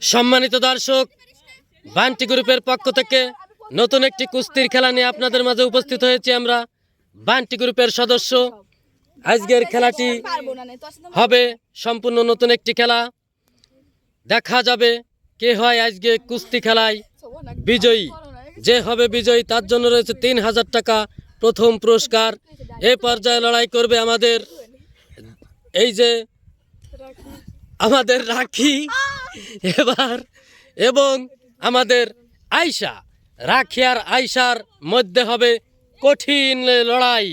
সম্মানিত দর্শক, বান্টি গ্রুপের পক্ষ থেকে নতুন একটি কুস্তির খেলা নিয়ে আপনাদের মাঝে উপস্থিত হয়েছি আমরা। বান্টি গ্রুপের সদস্য, আজকের খেলাটি হবে সম্পূর্ণ নতুন একটি খেলা। দেখা যাবে কে হয় আজকে কুস্তি খেলায় বিজয়ী। যে হবে বিজয়ী, তার জন্য রয়েছে তিন হাজার টাকা প্রথম পুরস্কার। এ পর্যায়ে লড়াই করবে আমাদের এই যে আমাদের রাখি এবার এবং আমাদের আয়শা। রাখি আর আয়শার মধ্যে হবে কঠিন লড়াই।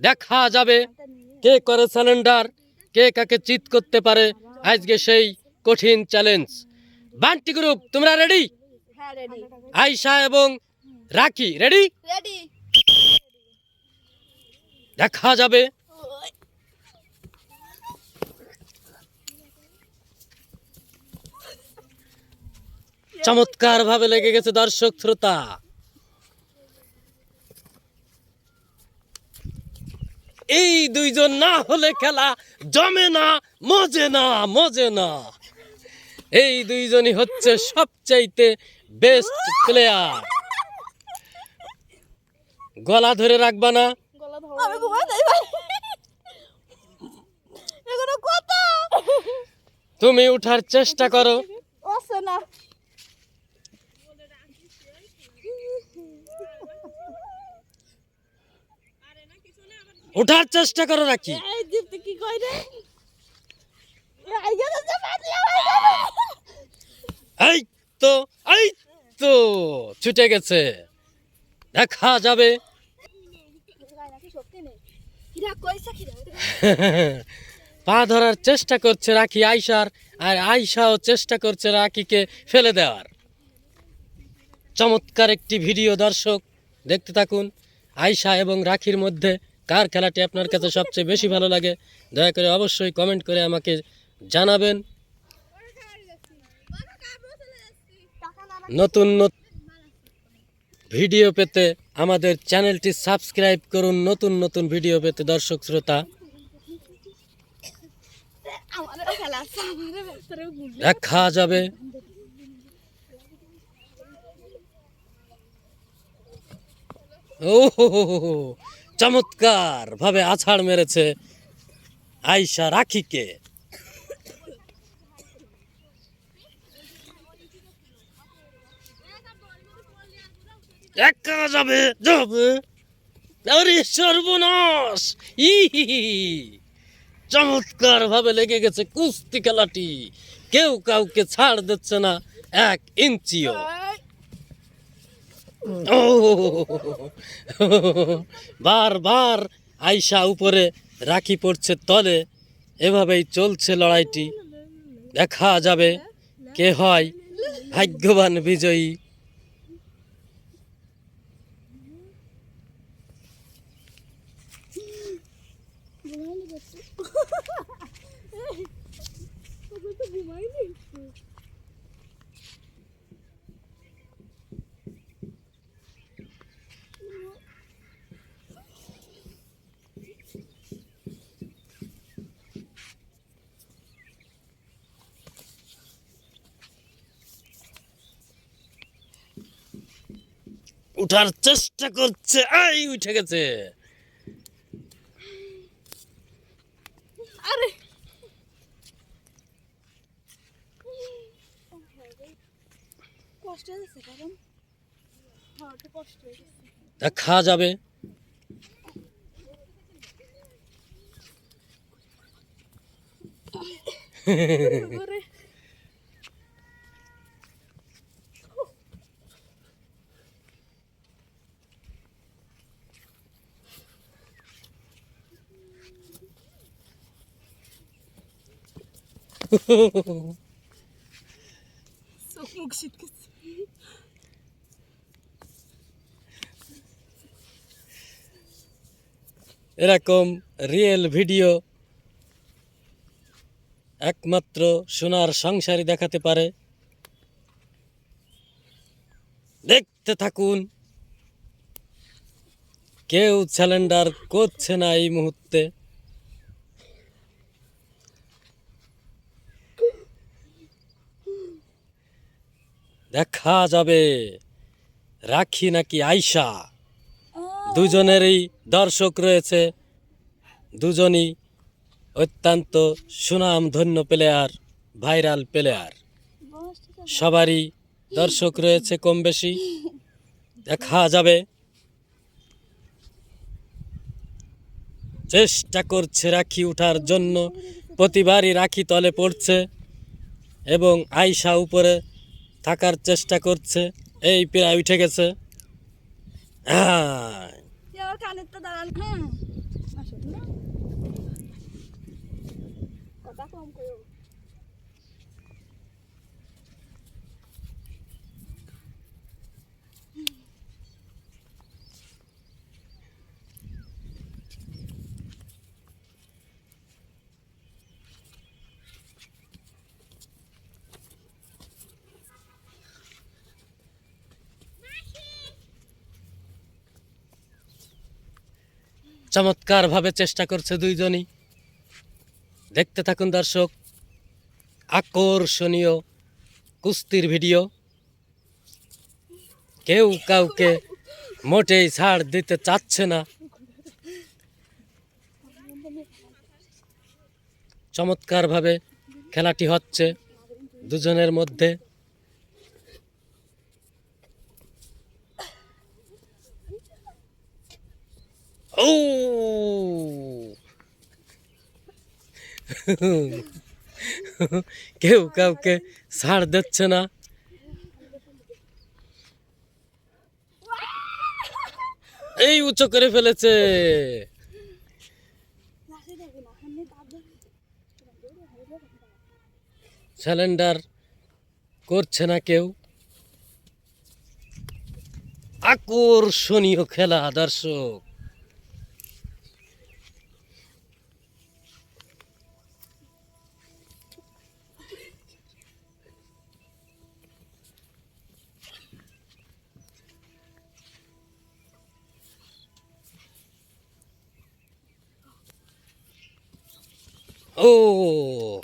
দেখা যাবে কে করে স্যালেন্ডার কে কাকে চিত করতে পারে। আজকে সেই কঠিন চ্যালেঞ্জ বান্টি গ্রুপ তোমরা রেডি হ্যাঁ রেডি আয়শা এবং রাখি রেডি রেডি দেখা যাবে চমৎকার ভাবে লেগে গেছে দর্শক শ্রোতা। এই দুইজন না হলে খেলা জমে না মজে না মজে না। এই দুইজনই হচ্ছে সবচাইতে বেস্ট প্লেয়ার গলা ধরে রাখবা না। তুমি উঠার চেষ্টা করো। না। উঠার চেষ্টা করো রাখি। এই কি রে? তো এই তো ছুটে গেছে। দেখা যাবে। নাকি পা ধরার চেষ্টা করছে রাখি আয়সার আর আয়সাও চেষ্টা করছে রাখিকে ফেলে দেওয়ার। চমৎকার একটি ভিডিও দর্শক দেখতে থাকুন। আয়সা এবং রাখির মধ্যে কার খেলাটি আপনার কাছে সবচেয়ে বেশি ভালো লাগে, দয়া করে অবশ্যই কমেন্ট করে আমাকে জানাবেন। নতুন ভিডিও পেতে আমাদের চ্যানেলটি সাবস্ক্রাইব করুন, নতুন নতুন ভিডিও পেতে দর্শক শ্রোতা। দেখা যাবে। ও হো হো হো হো, চমৎকার ভাবে আছাড় মেরেছে আয়সা রাখিকে। একা যাবে যাবে। সর্বনাশ! ই চমৎকার ভাবে লেগে গেছে কুস্তি খেলাটি। কেউ কাউকে ছাড় দিচ্ছে না এক ইঞ্চিও। ও বারবার আয়সা উপরে রাখি পড়ছে তলে। এভাবেই চলছে লড়াইটি। দেখা যাবে কে হয় ভাগ্যবান বিজয়ী। উঠার চেষ্টা করছে। এই উঠে গেছে। আরে। হ্যাঁ দেখা যাবে। এরকম রিয়েল ভিডিও একমাত্র সোনার সংসারই দেখাতে পারে। দেখতে থাকুন। কেউ স্যালেন্ডার করছে না এই মুহূর্তে। দেখা যাবে। রাখি নাকি আয়শা? দুজনেরই দর্শক রয়েছে। দুজনই অত্যন্ত সুনাম ধন্য প্লেয়ার ভাইরাল প্লেয়ার সবারই দর্শক রয়েছে কম বেশি দেখা যাবে। চেষ্টা করছে রাখি উঠার জন্য। প্রতিবারই রাখি তলে পড়ছে। এবং আয়শা উপরে থাকার চেষ্টা করছে। এই প্রায় উঠে গেছে। আসুন না কথা কম করো চমৎকার ভাবে চেষ্টা করছে দুইজনই। দেখতে থাকুন দর্শক, আকর্ষণীয় কুস্তির ভিডিও। কেউ কাউকে মোটেই ছাড় দিতে চাচ্ছে না। চমৎকারভাবে খেলাটি হচ্ছে দুজনের মধ্যে। ও কেউ কাউকে ছাড় দিচ্ছে না। এই উঁচু করে ফেলেছে। স্যালেন্ডার করছে না কেউ। আকর্ষণীয় খেলা, দর্শক। ও।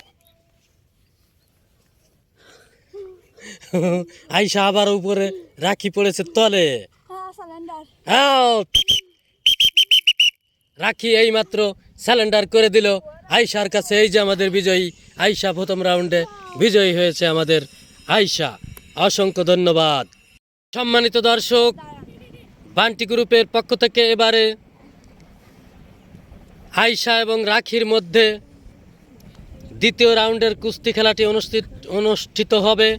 আইসা আবার উপরে রাখি পড়েছে তলে। হ্যাঁ! রাখি এইমাত্র স্যালেন্ডার করে দিল। আয়শার কাছে এই যে আমাদের বিজয়ী আয়শা প্রথম রাউন্ডে বিজয়ী হয়েছে আমাদের আয়শা অসংখ্য ধন্যবাদ। সম্মানিত দর্শক বান্টি গ্রুপের পক্ষ থেকে এবারে আয়শা এবং রাখির মধ্যে দ্বিতীয় রাউন্ডের কুস্তি খেলাটি অনুষ্ঠিত অনুষ্ঠিত হবে।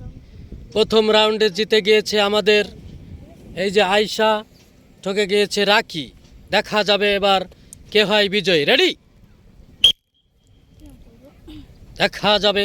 প্রথম রাউন্ডে জিতে গিয়েছে আমাদের এই যে আয়সা ঠকে গিয়েছে রাখি দেখা যাবে এবার কে হয় বিজয়। রেডি দেখা যাবে।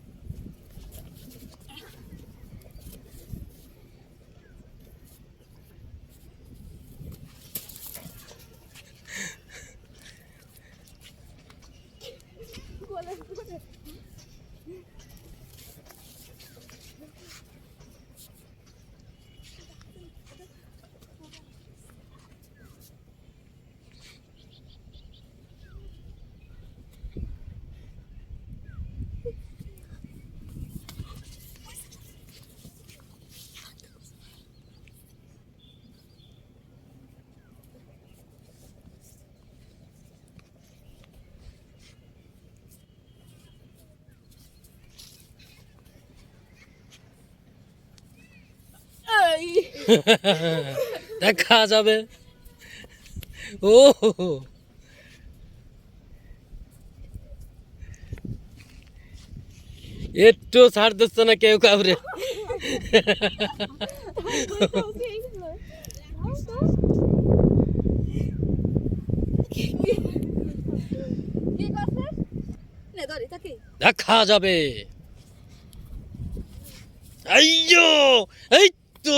দেখা যাবে। ও একটু ছাড় দিচ্ছে না কেউ কাবরে দেখা যাবে। আইয়ো এই তো।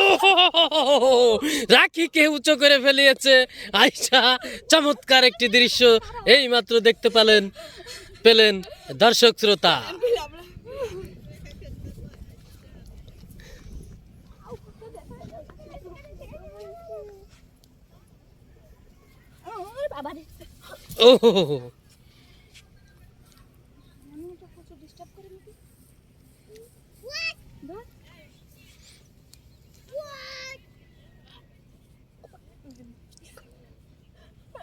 রাখিকে উঁচু করে ফেলিয়েছে? আইসা চমৎকার একটি দৃশ্য। এই মাত্র দেখতে পেলেন পেলেন দর্শক শ্রোতা। Oh.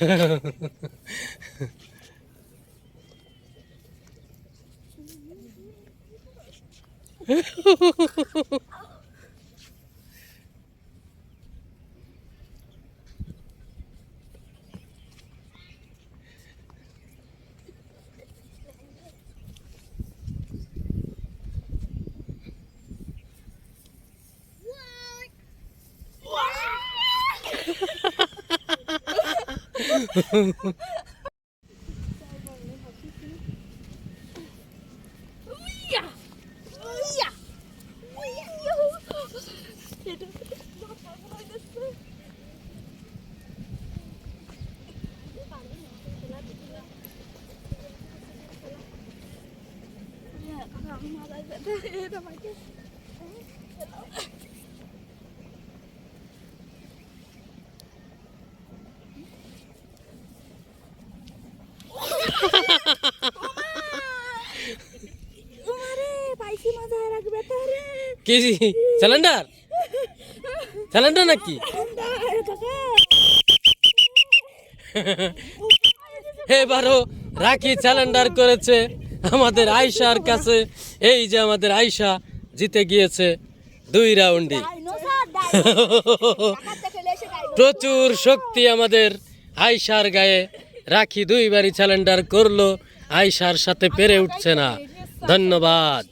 ハハハハ。Yeah, I'm not like that. KG? Cylinder? Cylinder নাকি? এবারও রাখি সিলিন্ডার করেছে আমাদের আয়সার কাছে। এই যে আমাদের আয়সা জিতে গিয়েছে দুই রাউন্ডে। প্রচুর শক্তি আমাদের আয়সার গায়ে। রাখি দুইবারই সিলিন্ডার করল আয়সার সাথে পেরে উঠছে না। ধন্যবাদ।